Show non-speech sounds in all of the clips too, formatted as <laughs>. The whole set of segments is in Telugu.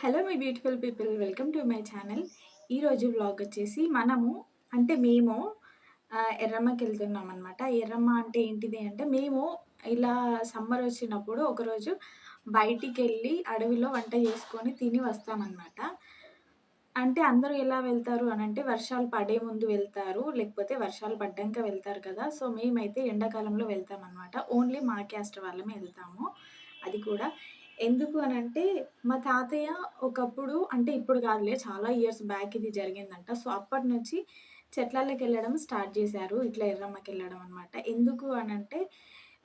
Hello my beautiful people welcome to my channel ఈరోజు బ్లాగ్ వచ్చేసి మనము అంటే మేము ఎర్రమ్మకి వెళ్తున్నాం అనమాట ఎర్రమ్మ అంటే ఏంటిది అంటే మేము ఇలా సమ్మర్ వచ్చినప్పుడు ఒకరోజు బయటికి వెళ్ళి అడవిలో వంట చేసుకొని తిని వస్తామన్నమాట అంటే అందరూ ఎలా వెళ్తారు అని అంటే వర్షాలు పడే ముందు వెళ్తారు లేకపోతే వర్షాలు పడ్డాక వెళ్తారు కదా. సో మేమైతే ఎండాకాలంలో వెళ్తాం అనమాట ఓన్లీ మా క్యాస్ట్ వాళ్ళమే వెళ్తాము. అది కూడా ఎందుకు అని అంటే మా తాతయ్య ఒకప్పుడు అంటే ఇప్పుడు కాదులే చాలా ఇయర్స్ బ్యాక్ ఇది జరిగిందంట. సో అప్పటి నుంచి చెట్లలోకి వెళ్ళడం స్టార్ట్ చేశారు. ఇట్లా ఎర్రమ్మకి వెళ్ళడం అనమాట ఎందుకు అని అంటే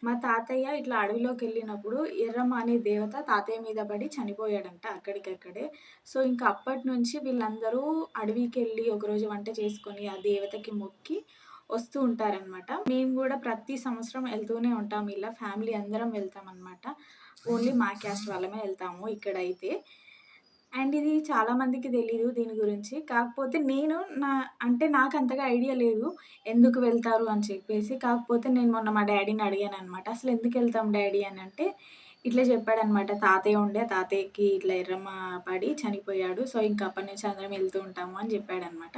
మా తాతయ్య ఇట్లా అడవిలోకి వెళ్ళినప్పుడు ఎర్రమ్మ అనే దేవత తాతయ్య మీద పడి చనిపోయాడంట అక్కడికక్కడే. సో ఇంకా అప్పటి నుంచి వీళ్ళందరూ అడవికి వెళ్ళి ఒకరోజు వంట చేసుకొని ఆ దేవతకి మొక్కి వస్తూ ఉంటారనమాట మేము కూడా ప్రతి సంవత్సరం వెళ్తూనే ఉంటాం. ఇలా ఫ్యామిలీ అందరం వెళ్తాం అనమాట ఓన్లీ మా క్యాస్ట్ వాళ్ళమే వెళ్తాము ఇక్కడైతే. అండ్ ఇది చాలా మందికి దీని గురించి. కాకపోతే నేను నా అంటే నాకు అంతగా ఐడియా లేదు ఎందుకు వెళ్తారు అని చెప్పేసి. కాకపోతే నేను మొన్న మా డాడీని అడిగాను అనమాట అసలు ఎందుకు వెళ్తాం డాడీ? అని అంటే ఇట్లా చెప్పాడనమాట తాతయ్య ఉండే తాతయ్యకి ఇట్లా ఎర్రమ్మ పడి చనిపోయాడు. సో ఇంకా అప్పటి నుంచి అందరం వెళ్తూ ఉంటాము అని చెప్పాడనమాట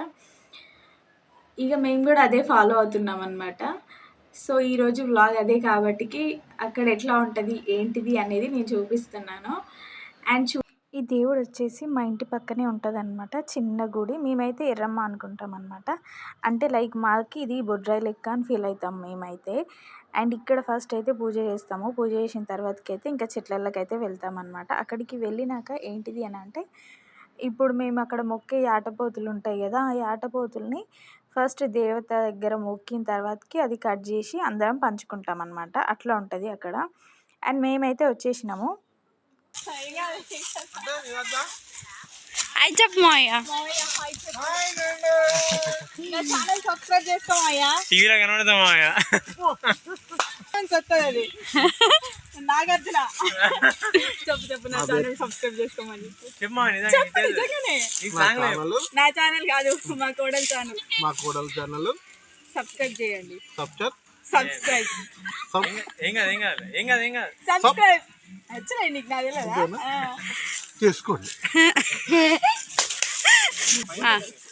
ఇక మేము కూడా అదే ఫాలో అవుతున్నాం అనమాట సో ఈరోజు వ్లాగ్ అదే కాబట్టికి అక్కడ ఎట్లా ఉంటుంది ఏంటిది అనేది నేను చూపిస్తున్నాను. అండ్ చూ ఈ దేవుడు వచ్చేసి మా ఇంటి పక్కనే ఉంటుంది అనమాట చిన్న గుడి. మేమైతే ఎర్రమ్మ అనుకుంటాం అనమాట అంటే లైక్ మాకి ఇది బొడ్రాయి లెక్క అని ఫీల్ అవుతాం మేమైతే. అండ్ ఇక్కడ ఫస్ట్ అయితే పూజ చేస్తాము. పూజ చేసిన తర్వాతకి అయితే ఇంకా చెట్లలోకైతే అయితే వెళ్తాం అనమాట అక్కడికి వెళ్ళినాక ఏంటిది అని అంటే ఇప్పుడు మేము అక్కడ మొక్కే ఆటపోతులు ఉంటాయి కదా ఆ ఆటపోతుల్ని ఫస్ట్ దేవత దగ్గర మొక్కిన తర్వాతకి అది కట్ చేసి అందరం పంచుకుంటాం అనమాట అట్లా ఉంటుంది అక్కడ. అండ్ మేమైతే వచ్చేసినాము. అయి టీవీలో అది <laughs> నాగార్జున. చెప్పు చెప్పు నా ఛానల్ సబ్స్క్రైబ్ చేసుకోమని. చెప్పమా చెప్పు నిజంగానే నిజంగా నా ఛానల్ కాదు మా కోడల్ ఛానల్ మా కోడల ఛానల్ సబ్స్క్రైబ్ చేయండి. సబ్స్క్రైబ్ సబ్స్క్రైబ్ ఏం కాదు ఏం కాదు ఏం కాదు ఏం కాదు. సబ్స్క్రైబ్ వచ్చినాయి నీకు నా తెలియదా. చేసుకోండి. <laughs>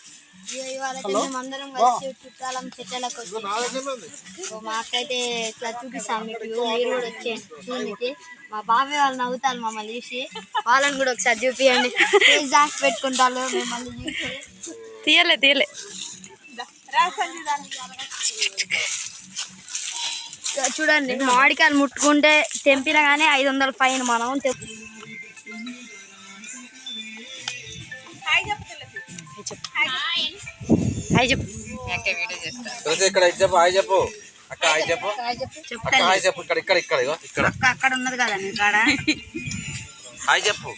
మేమందరం కలిసి చుట్టాలం చెట్లకు వచ్చి నా దగ్గర ఉంది. ఓ మా అక్క అయితే ఇట్లా చూపిస్తాం మీకు మీరు కూడా వచ్చేయండి చూడండి మా బాబాయ్ వాళ్ళు నవ్వుతారు మమ్మల్ని చూసి. వాళ్ళని కూడా ఒకసారి చూపియండి. దాచి పెట్టుకుంటారు మిమ్మల్ని చూసి. తీయలే తీయలే. చూడండి మామిడికాయలు ముట్టుకుంటే తెంపినా కానీ ఐదు వందల పైన మనం తెంపు అయి చెప్పు. తెలిసి ఇక్కడ ఇది చెప్పు హాయ్ చెప్పు. అక్క హాయ్ చెప్పు. అక్క హాయ్ చెప్పు. ఇక్కడ ఇక్కడ ఇక్కడ ఇగో ఇక్కడ. అక్కడ ఉన్నది కదా హాయ్ చెప్పు.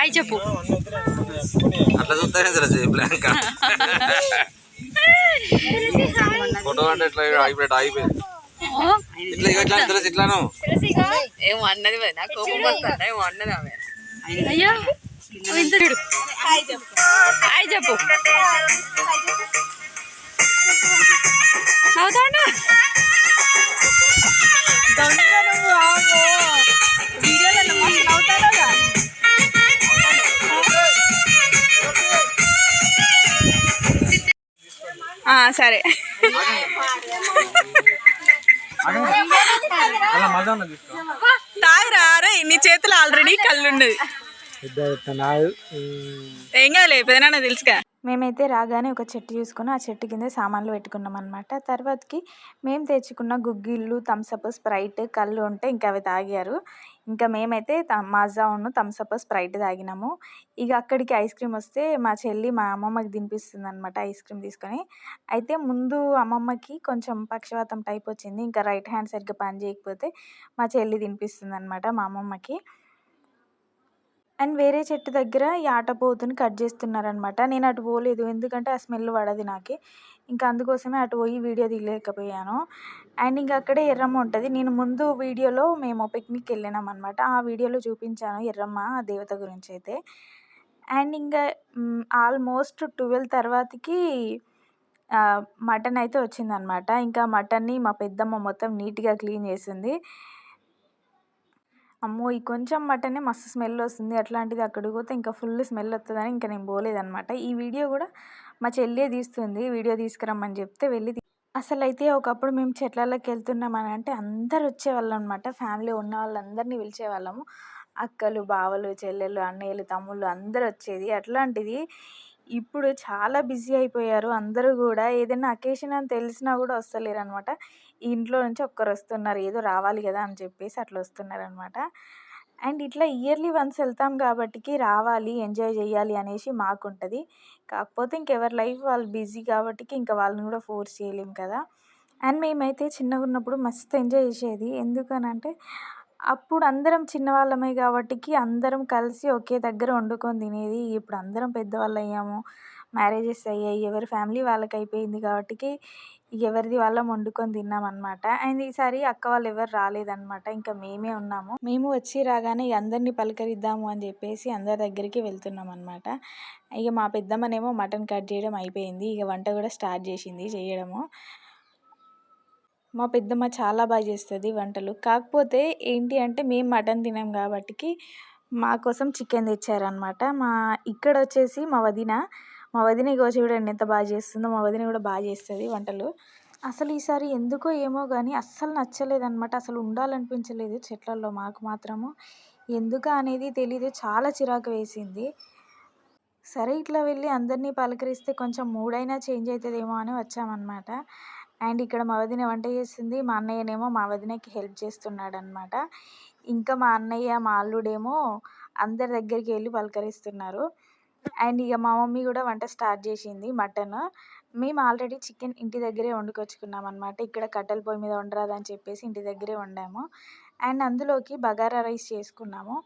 అయి చెప్పు. అట్లా చూస్తానే తెలిసి బ్లాంక్ ఫోటో అంటే ఇట్లా అయిపోయి అయిపోయింది ఇట్లా ఇట్లా తెలిసి ఇట్లాను. ఏమో అన్నది మరి నాకు కోపం వస్తుంది. ఏమో అన్నది ఆమె. అయ్యో. చూడు. హాయ్ చెప్పు. ఆ, సరే. తాగురా నీ చేతులు ఆల్రెడీ కళ్ళు ఉన్నది ఏం కాదులే పెదనాన్న తెలుసుగా. మేమైతే రాగానే ఒక చెట్టు చూసుకొని ఆ చెట్టు కింద సామాన్లు పెట్టుకున్నాం అనమాట తర్వాతకి మేము తెచ్చుకున్న గుగ్గిళ్ళు థమ్సప్ స్ప్రైట్ కళ్ళు ఉంటే ఇంకా అవి తాగారు. ఇంకా మేమైతే మాజా ఉన్న థమ్సప్ స్ప్రైట్ తాగినాము. ఇక అక్కడికి ఐస్ క్రీమ్ వస్తే మా చెల్లి మా అమ్మమ్మకి తినిపిస్తుంది అనమాట ఐస్ క్రీమ్ తీసుకొని. అయితే ముందు అమ్మమ్మకి కొంచెం పక్షవాతం టైప్ వచ్చింది. ఇంకా రైట్ హ్యాండ్ సరిగ్గా పని చేయకపోతే మా చెల్లి తినిపిస్తుంది అనమాట మా అమ్మమ్మకి. అండ్ వేరే చెట్టు దగ్గర ఈ ఆటపోతుని కట్ చేస్తున్నారనమాట. నేను అటు పోలేదు ఎందుకంటే ఆ స్మెల్ పడదు నాకు. ఇంకా అందుకోసమే అటు పోయి వీడియో తీయలేకపోయాను. అండ్ ఇంకా అక్కడే ఎర్రమ్మ ఉంటుంది. నేను ముందు వీడియోలో మేము పిక్నిక్ వెళ్ళినాం అనమాట ఆ వీడియోలో చూపించాను ఎర్రమ్మ ఆ దేవత గురించి అయితే. అండ్ ఇంకా ఆల్మోస్ట్ ట్వెల్వ్ తర్వాతకి మటన్ అయితే వచ్చిందనమాట. ఇంకా మటన్ని మా పెద్దమ్మ మొత్తం నీట్గా క్లీన్ చేసింది. అమ్మో! ఈ కొంచెం మటనే మస్తు స్మెల్ వస్తుంది. అట్లాంటిది అక్కడికి పోతే ఇంకా ఫుల్ స్మెల్ వస్తుందని ఇంకా నేను పోలేదనమాట ఈ వీడియో కూడా మా చెల్లె తీస్తుంది. వీడియో తీసుకురమ్మని చెప్తే వెళ్ళి అసలు అయితే ఒకప్పుడు మేము చెట్లలోకి వెళ్తున్నామని అంటే అందరు వచ్చేవాళ్ళం అనమాట ఫ్యామిలీ ఉన్న వాళ్ళందరినీ పిలిచేవాళ్ళము. అక్కలు బావలు చెల్లెలు అన్నయ్యలు తమ్ముళ్ళు అందరు వచ్చేది. అట్లాంటిది ఇప్పుడు చాలా బిజీ అయిపోయారు. అందరూ కూడా ఏదైనా అకేషన్ అని తెలిసినా కూడా వస్తలేరు అనమాట ఇంట్లో నుంచి ఒక్కరు వస్తున్నారు. ఏదో రావాలి కదా అని చెప్పేసి అట్లా వస్తున్నారు అనమాట అండ్ ఇట్లా ఇయర్లీ వన్స్ వెళ్తాం కాబట్టికి రావాలి ఎంజాయ్ చేయాలి అనేసి మాకుంటుంది. కాకపోతే ఇంకెవరి లైఫ్ వాళ్ళు బిజీ కాబట్టికి ఇంకా వాళ్ళని కూడా ఫోర్స్ చేయలేం కదా. అండ్ మేమైతే చిన్నగా ఉన్నప్పుడు మస్తు ఎంజాయ్ చేసేది. ఎందుకనంటే అప్పుడు అందరం చిన్నవాళ్ళమే కాబట్టికి అందరం కలిసి ఒకే దగ్గర వండుకొని తినేది. ఇప్పుడు అందరం పెద్దవాళ్ళు అయ్యాము. మ్యారేజెస్ అయ్యాయి. ఎవరి ఫ్యామిలీ వాళ్ళకి అయిపోయింది కాబట్టికి ఎవరిది వాళ్ళం వండుకొని తిన్నాం అనమాట అండ్ ఈసారి అక్క వాళ్ళు ఎవరు రాలేదన్నమాట. ఇంకా మేమే ఉన్నాము. మేము వచ్చి రాగానే ఇక అందరినీ పలకరిద్దాము అని చెప్పేసి అందరి దగ్గరికి వెళ్తున్నాం అనమాట ఇక మా పెద్దమ్మనేమో మటన్ కట్ చేయడం అయిపోయింది. ఇక వంట కూడా స్టార్ట్ చేసింది చేయడము. మా పెద్దమ్మ చాలా బాగా చేస్తుంది వంటలు. కాకపోతే ఏంటి అంటే మేము మటన్ తినాం కాబట్టికి మా కోసం చికెన్ తెచ్చారనమాట మా ఇక్కడ వచ్చేసి మా వదిన మా వదిన ఇగో చూడండి ఎంత బాగా చేస్తుందో మా వదిన కూడా బాగా చేస్తుంది వంటలు. అసలు ఈసారి ఎందుకో ఏమో కానీ అస్సలు నచ్చలేదన్నమాట. అసలు ఉండాలనిపించలేదు చెట్లల్లో మాకు మాత్రము. ఎందుకు అనేది తెలీదు చాలా చిరాకు వేసింది. సరే ఇట్లా వెళ్ళి అందరినీ పలకరిస్తే కొంచెం మూడైనా చేంజ్ అవుతుందేమో అని వచ్చామన్నమాట. అండ్ ఇక్కడ మా వదిన వంట చేస్తుంది మా అన్నయ్యనేమో మా వదినకి హెల్ప్ చేస్తున్నాడు అనమాట ఇంకా మా అన్నయ్య మా అల్లుడేమో అందరి దగ్గరికి వెళ్ళి పలకరిస్తున్నారు. అండ్ ఇక మా మమ్మీ కూడా వంట స్టార్ట్ చేసింది మటన్. మేము ఆల్రెడీ చికెన్ ఇంటి దగ్గరే వండుకొచ్చుకున్నాం అనమాట ఇక్కడ కట్టెల పొయ్యి మీద వండరాదని చెప్పేసి ఇంటి దగ్గరే వండాము. అండ్ అందులోకి బగారా రైస్ చేసుకున్నాము.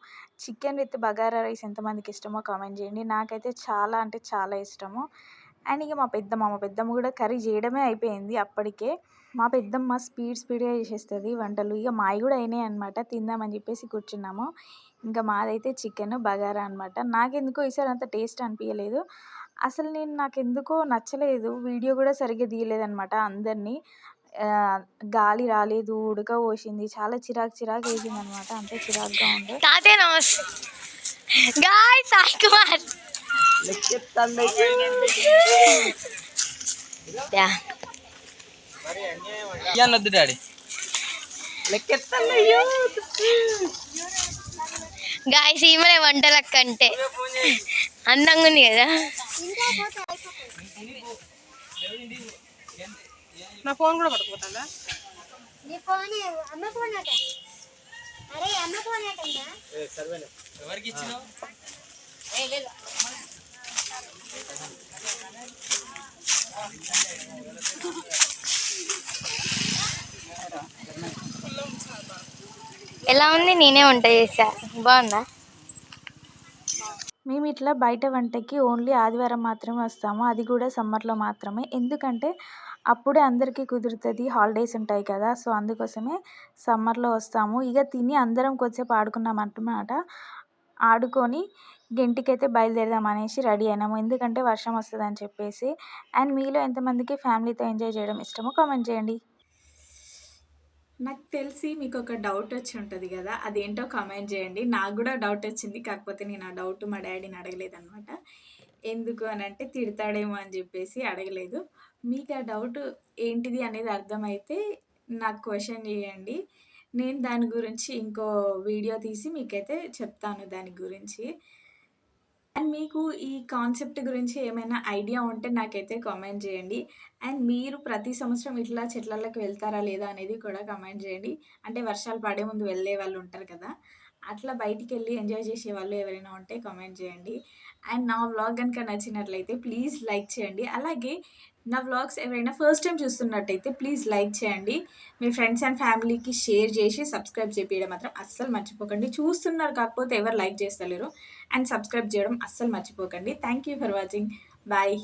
చికెన్ విత్ బగారా రైస్ ఎంతమందికి ఇష్టమో కామెంట్ చేయండి. నాకైతే చాలా అంటే చాలా ఇష్టము. అండ్ ఇక మా పెద్దమ్మ మా పెద్దమ్మ కూడా కర్రీ చేయడమే అయిపోయింది అప్పటికే. మా పెద్దమ్మ స్పీడ్ స్పీడ్గా చేసేస్తుంది వంటలు. ఇక మావి కూడా అయినాయి అనమాట తిందామని చెప్పేసి కూర్చున్నాము. ఇంకా మాదైతే చికెన్ బగారా అనమాట నాకెందుకో ఈసారి అంత టేస్ట్ అనిపించలేదు అసలు నేను నాకెందుకో నచ్చలేదు. వీడియో కూడా సరిగ్గా తీయలేదనమాట అందరినీ. గాలి రాలేదు ఉడక పోసింది. చాలా చిరాకు చిరాకు వేసింది అనమాట అంతే చిరాకుగా ఉంది తాతయ్య నమస్తే. Guy Sai Kumar. యా అనొద్దు డాడీ గాయస్ ఈమెనే వంటలక్క అంటే అందంగా ఉంది కదా నా ఫోన్ కూడా పట్టుకుపోతుందా ఎవరికి ఇచ్చినావు ఎలా ఉంది? నేనే వంట చేసా బాగుందా? మేము ఇట్లా బయట వంటకి ఓన్లీ ఆదివారం మాత్రమే వస్తాము. అది కూడా సమ్మర్లో మాత్రమే. ఎందుకంటే అప్పుడే అందరికీ కుదురుతుంది. హాలిడేస్ ఉంటాయి కదా. సో అందుకోసమే సమ్మర్లో వస్తాము. ఇక తిని అందరం కొద్దిసేపు ఆడుకున్నాం అన్నమాట ఆడుకొని ఇంటికైతే బయలుదేరదాం అనేసి రెడీ అయినాము. ఎందుకంటే వర్షం వస్తుంది అని చెప్పేసి. అండ్ మీలో ఎంతమందికి ఫ్యామిలీతో ఎంజాయ్ చేయడం ఇష్టమో కామెంట్ చేయండి. నాకు తెలిసి మీకు ఒక డౌట్ వచ్చి ఉంటుంది కదా అదేంటో కామెంట్ చేయండి. నాకు కూడా డౌట్ వచ్చింది కాకపోతే నేను ఆ డౌట్ మా డాడీని అడగలేదు అనమాట ఎందుకు అని అంటే తిడతాడేమో అని చెప్పేసి అడగలేదు. మీకు ఆ డౌట్ ఏంటిది అనేది అర్థమైతే నాకు క్వశ్చన్ చేయండి. నేను దాని గురించి ఇంకో వీడియో తీసి మీకైతే చెప్తాను దాని గురించి. అండ్ మీకు ఈ కాన్సెప్ట్ గురించి ఏమైనా ఐడియా ఉంటే నాకైతే కామెంట్ చేయండి. అండ్ మీరు ప్రతి సంవత్సరం ఇట్లా చెట్లలోకి వెళ్తారా లేదా అనేది కూడా కామెంట్ చేయండి. అంటే వర్షాలు పడే ముందు వెళ్ళే వాళ్ళు ఉంటారు కదా అట్లా బయటికి వెళ్ళి ఎంజాయ్ చేసే వాళ్ళు ఎవరైనా ఉంటే కామెంట్ చేయండి. అండ్ నా వ్లాగ్ కనుక నచ్చినట్లయితే ప్లీజ్ లైక్ చేయండి. అలాగే నా వ్లాగ్స్ ఎవరైనా ఫస్ట్ టైం చూస్తున్నట్టయితే ప్లీజ్ లైక్ చేయండి. మీ ఫ్రెండ్స్ అండ్ ఫ్యామిలీకి షేర్ చేసి సబ్స్క్రైబ్ చేయడం మాత్రం అస్సలు మర్చిపోకండి. చూస్తున్నారు కాకపోతే ఎవరు లైక్ చేస్తలేరు. అండ్ సబ్స్క్రైబ్ చేయడం అస్సలు మర్చిపోకండి. Thank you for watching. Bye.